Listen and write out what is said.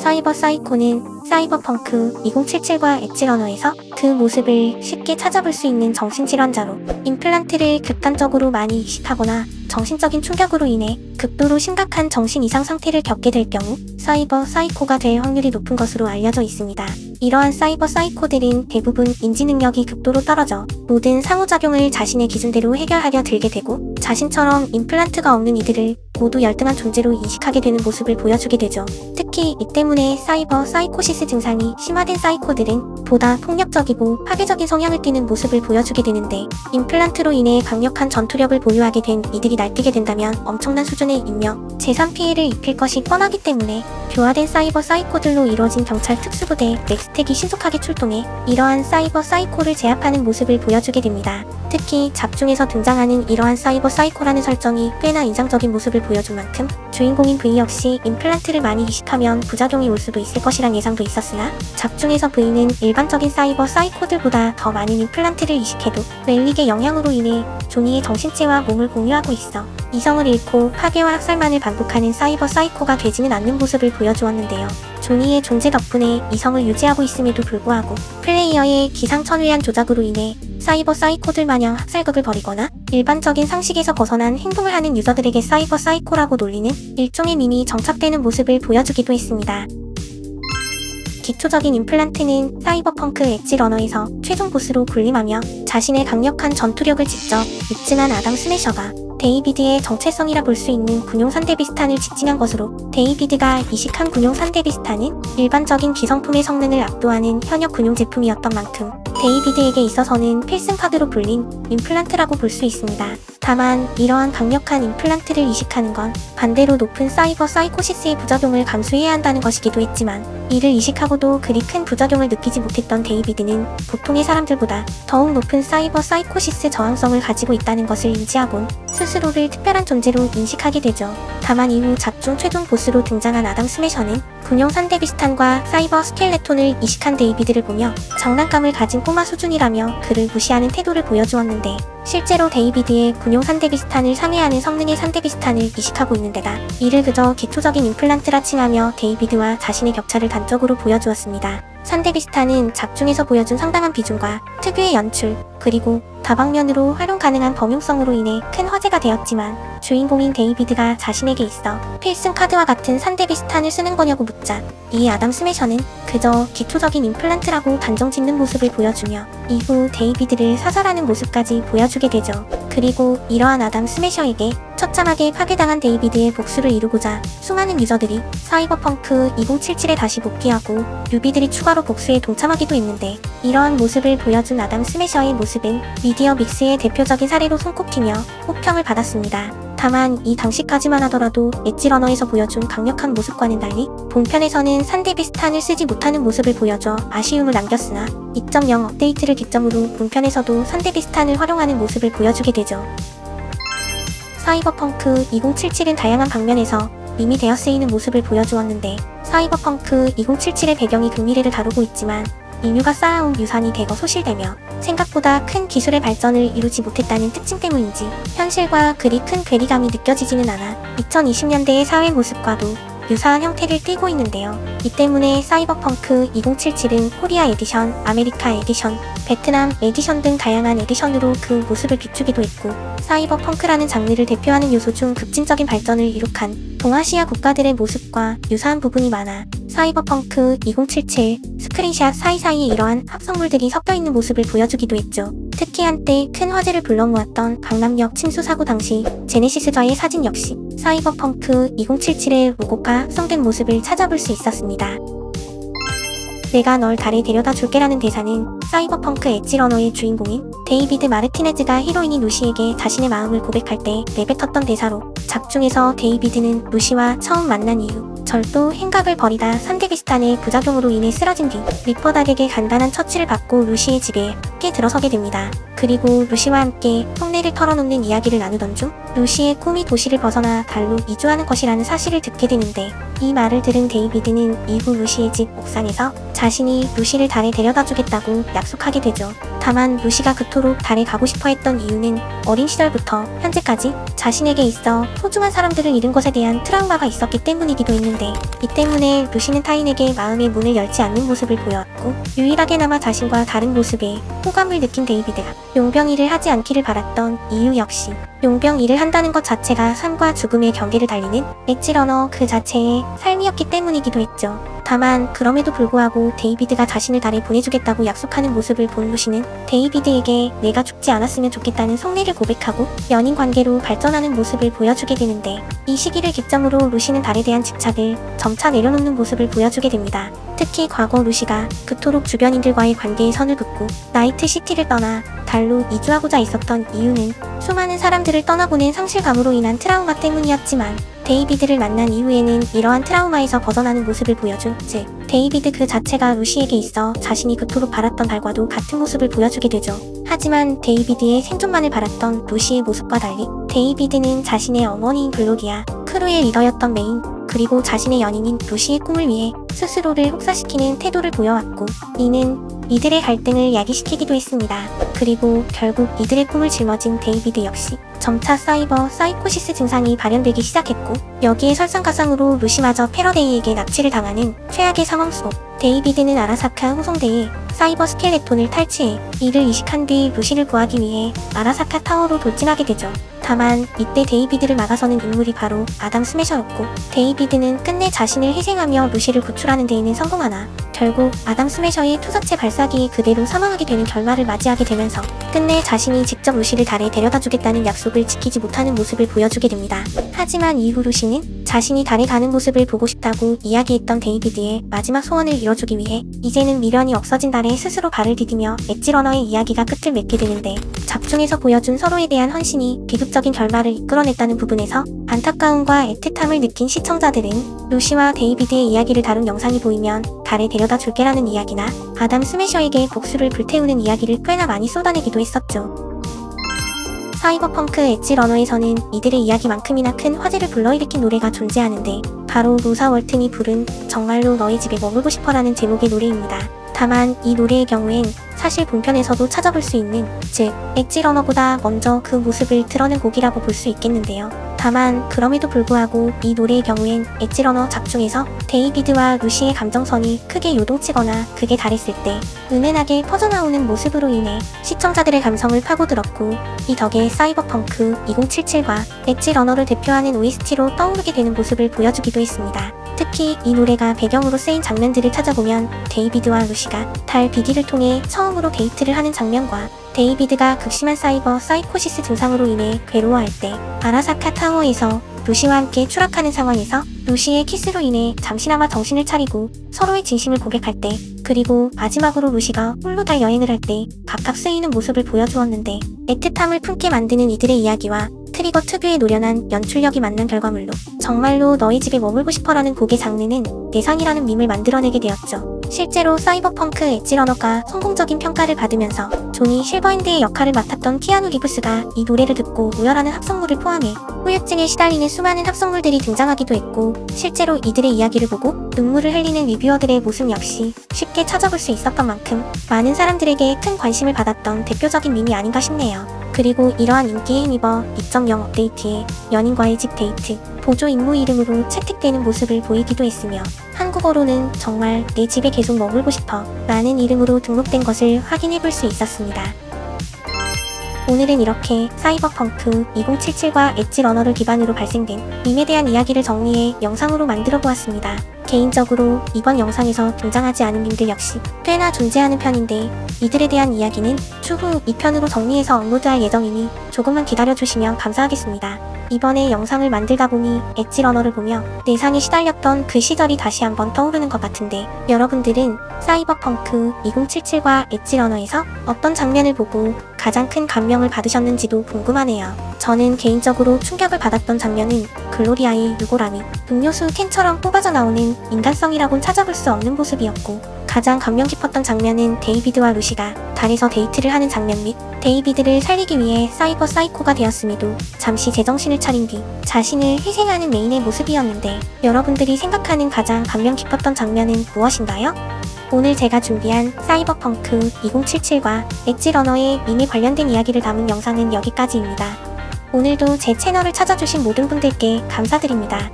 사이버 사이코는 사이버펑크 2077과 엣지 러너에서 그 모습을 쉽게 찾아볼 수 있는 정신질환자로 임플란트를 극단적으로 많이 이식하거나 정신적인 충격으로 인해 극도로 심각한 정신 이상 상태를 겪게 될 경우 사이버 사이코가 될 확률이 높은 것으로 알려져 있습니다. 이러한 사이버 사이코들은 대부분 인지 능력이 극도로 떨어져 모든 상호작용을 자신의 기준대로 해결하려 들게 되고 자신처럼 임플란트가 없는 이들을 모두 열등한 존재로 인식하게 되는 모습을 보여주게 되죠. 특히 이 때문에 사이버 사이코시스 증상이 심화된 사이코들은 보다 폭력적이고 파괴적인 성향을 띠는 모습을 보여주게 되는데 임플란트로 인해 강력한 전투력을 보유하게 된 이들이 날뛰게 된다면 엄청난 수준의 인명, 재산 피해를 입힐 것이 뻔하기 때문에 교화된 사이버 사이코들로 이루어진 경찰 특수부대 넥스텍이 신속하게 출동해 이러한 사이버 사이코를 제압하는 모습을 보여주게 됩니다. 특히 잡중에서 등장하는 이러한 사이버 사이코라는 설정이 꽤나 인상적인 모습을 보여준 만큼 주인공인 V 역시 임플란트를 많이 이식하면 부작용이 올 수도 있을 것이란 예상도 있었으나 잡중에서 V는 일반적인 사이버 사이코들보다 더 많은 임플란트를 이식해도 렐릭의 영향으로 인해 조니의 정신체와 몸을 공유하고 있어 이성을 잃고 파괴와 학살만을 반복하는 사이버 사이코가 되지는 않는 모습을 보여주었는데요. 조니의 존재 덕분에 이성을 유지하고 있음에도 불구하고 플레이어의 기상천외한 조작으로 인해 사이버 사이코들 마냥 학살극을 벌이거나 일반적인 상식에서 벗어난 행동을 하는 유저들에게 사이버 사이코라고 놀리는 일종의 밈이 정착되는 모습을 보여주기도 했습니다. 기초적인 임플란트는 사이버펑크 엣지 러너에서 최종 보스로 군림하며 자신의 강력한 전투력을 직접 입증한 아담 스매셔가 데이비드의 정체성이라 볼 수 있는 군용 산데비스탄을 직진한 것으로 데이비드가 이식한 군용 산데비스탄은 일반적인 기성품의 성능을 압도하는 현역 군용 제품이었던 만큼 데이비드에게 있어서는 필승 카드로 불린 임플란트라고 볼 수 있습니다. 다만 이러한 강력한 임플란트를 이식하는 건 반대로 높은 사이버 사이코시스의 부작용을 감수해야 한다는 것이기도 했지만 이를 이식하고도 그리 큰 부작용을 느끼지 못했던 데이비드는 보통의 사람들보다 더욱 높은 사이버 사이코시스 저항성을 가지고 있다는 것을 인지하곤 스스로를 특별한 존재로 인식하게 되죠. 다만 이후 작중 최종 보스로 등장한 아담 스매셔는 군용 산데비스탄과 사이버 스켈레톤을 이식한 데이비드를 보며 장난감을 가진 꼬마 수준이라며 그를 무시하는 태도를 보여주었는데 실제로 데이비드의 군용 산데비스탄을 상회하는 성능의 산데비스탄을 이식하고 있는 데다 이를 그저 기초적인 임플란트라 칭하며 데이비드와 자신의 격차를 단적으로 보여주었습니다. 산데비스탄은 작중에서 보여준 상당한 비중과 특유의 연출, 그리고 다방면으로 활용 가능한 범용성으로 인해 큰 화제가 되었지만 주인공인 데이비드가 자신에게 있어 필승 카드와 같은 산데비스탄을 쓰는 거냐고 묻자 이 아담 스매셔는 그저 기초적인 임플란트라고 단정 짓는 모습을 보여주며 이후 데이비드를 사살하는 모습까지 보여주게 되죠. 그리고 이러한 아담 스매셔에게 처참하게 파괴당한 데이비드의 복수를 이루고자 수많은 유저들이 사이버펑크 2077에 다시 복귀하고 유비들이 추가로 복수에 동참하기도 했는데 이러한 모습을 보여준 아담 스매셔의 모습은 미디어 믹스의 대표적인 사례로 손꼽히며 호평을 받았습니다. 다만 이 당시까지만 하더라도 엣지러너에서 보여준 강력한 모습과는 달리 본편에서는 산데비스탄을 쓰지 못하는 모습을 보여줘 아쉬움을 남겼으나 2.0 업데이트를 기점으로 본편에서도 산데비스탄을 활용하는 모습을 보여주게 되죠. 사이버펑크 2077은 다양한 방면에서 이미 되어 쓰이는 모습을 보여주었는데 사이버펑크 2077의 배경이 금미래를 다루고 있지만 인류가 쌓아온 유산이 대거 소실되며 생각보다 큰 기술의 발전을 이루지 못했다는 특징 때문인지 현실과 그리 큰 괴리감이 느껴지지는 않아 2020년대의 사회 모습과도 유사한 형태를 띠고 있는데요. 이 때문에 사이버펑크 2077은 코리아 에디션, 아메리카 에디션, 베트남 에디션 등 다양한 에디션으로 그 모습을 비추기도 했고 사이버펑크라는 장르를 대표하는 요소 중 급진적인 발전을 이룩한 동아시아 국가들의 모습과 유사한 부분이 많아 사이버펑크 2077 스크린샷 사이사이에 이러한 합성물들이 섞여 있는 모습을 보여주기도 했죠. 특히 한때 큰 화제를 불러모았던 강남역 침수 사고 당시 제네시스저의 사진 역시 사이버펑크 2077의 로고가 합성된 모습을 찾아볼 수 있었습니다. 내가 널 달에 데려다 줄게라는 대사는 사이버펑크 엣지러너의 주인공인 데이비드 마르티네즈가 히로인인 루시에게 자신의 마음을 고백할 때 내뱉었던 대사로 작중에서 데이비드는 루시와 처음 만난 이후 절도 행각을 벌이다 산데비스탄의 부작용으로 인해 쓰러진 뒤 리퍼닥에게 간단한 처치를 받고 루시의 집에 함께 들어서게 됩니다. 그리고 루시와 함께 속내를 털어놓는 이야기를 나누던 중 루시의 꿈이 도시를 벗어나 달로 이주하는 것이라는 사실을 듣게 되는데 이 말을 들은 데이비드는 이후 루시의 집 옥상에서 자신이 루시를 달에 데려다 주겠다고 약속하게 되죠. 다만 루시가 그토록 달에 가고 싶어 했던 이유는 어린 시절부터 현재까지 자신에게 있어 소중한 사람들을 잃은 것에 대한 트라우마가 있었기 때문이기도 했는데 이 때문에 루시는 타인에게 마음의 문을 열지 않는 모습을 보여왔고 유일하게나마 자신과 다른 모습에 호감을 느낀 데이비드가 용병 일을 하지 않기를 바랐던 이유 역시 용병 일을 한다는 것 자체가 삶과 죽음의 경계를 달리는 엣지 러너 그 자체의 삶이었기 때문이기도 했죠. 다만 그럼에도 불구하고 데이비드가 자신을 달에 보내주겠다고 약속하는 모습을 본 루시는 데이비드에게 내가 죽지 않았으면 좋겠다는 성례를 고백하고 연인 관계로 발전하는 모습을 보여주게 되는데 이 시기를 기점으로 루시는 달에 대한 집착을 점차 내려놓는 모습을 보여주게 됩니다. 특히 과거 루시가 그토록 주변인들과의 관계에 선을 긋고 나이트 시티를 떠나 달로 이주하고자 있었던 이유는 수많은 사람들을 떠나보낸 상실감으로 인한 트라우마 때문이었지만 데이비드를 만난 이후에는 이러한 트라우마에서 벗어나는 모습을 보여준 즉 데이비드 그 자체가 루시에게 있어 자신이 그토록 바랐던 달과도 같은 모습을 보여주게 되죠. 하지만 데이비드의 생존만을 바랐던 루시의 모습과 달리 데이비드는 자신의 어머니인 블로리아, 크루의 리더였던 메인, 그리고 자신의 연인인 루시의 꿈을 위해 스스로를 혹사시키는 태도를 보여왔고 이는 이들의 갈등을 야기시키기도 했습니다. 그리고 결국 이들의 꿈을 짊어진 데이비드 역시 점차 사이버 사이코시스 증상이 발현되기 시작했고 여기에 설상가상으로 루시마저 패러데이에게 납치를 당하는 최악의 상황 속 데이비드는 아라사카 후송대에 사이버 스켈레톤을 탈취해 이를 이식한 뒤 루시를 구하기 위해 아라사카 타워로 돌진하게 되죠. 다만 이때 데이비드를 막아서는 인물이 바로 아담 스매셔였고 데이비드는 끝내 자신을 희생하며 루시를 구출하는 데에는 성공하나 결국 아담 스매셔의 투사체 발사기에 그대로 사망하게 되는 결말을 맞이하게 되면서 끝내 자신이 직접 루시를 달에 데려다 주겠다는 약속을 지키지 못하는 모습을 보여주게 됩니다. 하지만 이후 루시는 자신이 달에 가는 모습을 보고 싶다고 이야기했던 데이비드의 마지막 소원을 이뤄주기 위해 이제는 미련이 없어진 달에 스스로 발을 디디며 엣지러너의 이야기가 끝을 맺게 되는데 작중에서 보여준 서로에 대한 헌신이 비극적인 결말을 이끌어냈다는 부분에서 안타까움과 애틋함을 느낀 시청자들은 루시와 데이비드의 이야기를 다룬 영상이 보이면 달에 데려다 줄게라는 이야기나 아담 스매셔에게 복수를 불태우는 이야기를 꽤나 많이 쏟아내기도 했었죠. 사이버펑크 엣지 러너에서는 이들의 이야기만큼이나 큰 화제를 불러일으킨 노래가 존재하는데 바로 로사 월튼이 부른 정말로 너희 집에 머물고 싶어라는 제목의 노래입니다. 다만 이 노래의 경우엔 사실 본편에서도 찾아볼 수 있는 즉 엣지 러너보다 먼저 그 모습을 드러낸 곡이라고 볼 수 있겠는데요. 다만 그럼에도 불구하고 이 노래의 경우엔 엣지 러너 작중에서 데이비드와 루시의 감정선이 크게 요동치거나 극에 달했을 때 은은하게 퍼져나오는 모습으로 인해 시청자들의 감성을 파고들었고 이 덕에 사이버펑크 2077과 엣지 러너를 대표하는 OST로 떠오르게 되는 모습을 보여주기도 했습니다. 특히 이 노래가 배경으로 쓰인 장면들을 찾아보면 데이비드와 루시가 달 비디를 통해 처음으로 데이트를 하는 장면과 데이비드가 극심한 사이버 사이코시스 증상으로 인해 괴로워할 때 아라사카 타워에서 루시와 함께 추락하는 상황에서 루시의 키스로 인해 잠시나마 정신을 차리고 서로의 진심을 고백할 때 그리고 마지막으로 루시가 홀로 달 여행을 할 때 각각 쓰이는 모습을 보여주었는데 애틋함을 품게 만드는 이들의 이야기와 트리거 특유의 노련한 연출력이 만난 결과물로 정말로 너희 집에 머물고 싶어라는 곡의 장르는 내상이라는 밈을 만들어내게 되었죠. 실제로 사이버펑크 엣지러너가 성공적인 평가를 받으면서 조니 실버핸드의 역할을 맡았던 키아누 리브스가 이 노래를 듣고 우열하는 합성물을 포함해 후유증에 시달리는 수많은 합성물들이 등장하기도 했고 실제로 이들의 이야기를 보고 눈물을 흘리는 리뷰어들의 모습 역시 쉽게 찾아볼 수 있었던 만큼 많은 사람들에게 큰 관심을 받았던 대표적인 밈이 아닌가 싶네요. 그리고 이러한 인기에 힘입어 2.0 업데이트에 연인과의 집 데이트, 보조 임무 이름으로 채택되는 모습을 보이기도 했으며 한국어로는 정말 내 집에 계속 머물고 싶어 라는 이름으로 등록된 것을 확인해 볼 수 있었습니다. 오늘은 이렇게 사이버펑크 2077과 엣지 러너를 기반으로 발생된 밈에 대한 이야기를 정리해 영상으로 만들어 보았습니다. 개인적으로 이번 영상에서 등장하지 않은 밈들 역시 꽤나 존재하는 편인데 이들에 대한 이야기는 추후 2편으로 정리해서 업로드할 예정이니 조금만 기다려주시면 감사하겠습니다. 이번에 영상을 만들다 보니 엣지 러너를 보며 내상에 시달렸던 그 시절이 다시 한번 떠오르는 것 같은데 여러분들은 사이버펑크 2077과 엣지 러너에서 어떤 장면을 보고 가장 큰 감명을 받으셨는지도 궁금하네요. 저는 개인적으로 충격을 받았던 장면은 글로리아의 유골함이 음료수 캔처럼 뽑아져 나오는 인간성이라곤 찾아볼 수 없는 모습이었고 가장 감명 깊었던 장면은 데이비드와 루시가 달에서 데이트를 하는 장면 및 데이비드를 살리기 위해 사이버 사이코가 되었음에도 잠시 제정신을 차린 뒤 자신을 희생하는 메인의 모습이었는데 여러분들이 생각하는 가장 감명 깊었던 장면은 무엇인가요? 오늘 제가 준비한 사이버펑크 2077과 엣지러너의 밈에 관련된 이야기를 담은 영상은 여기까지입니다. 오늘도 제 채널을 찾아주신 모든 분들께 감사드립니다.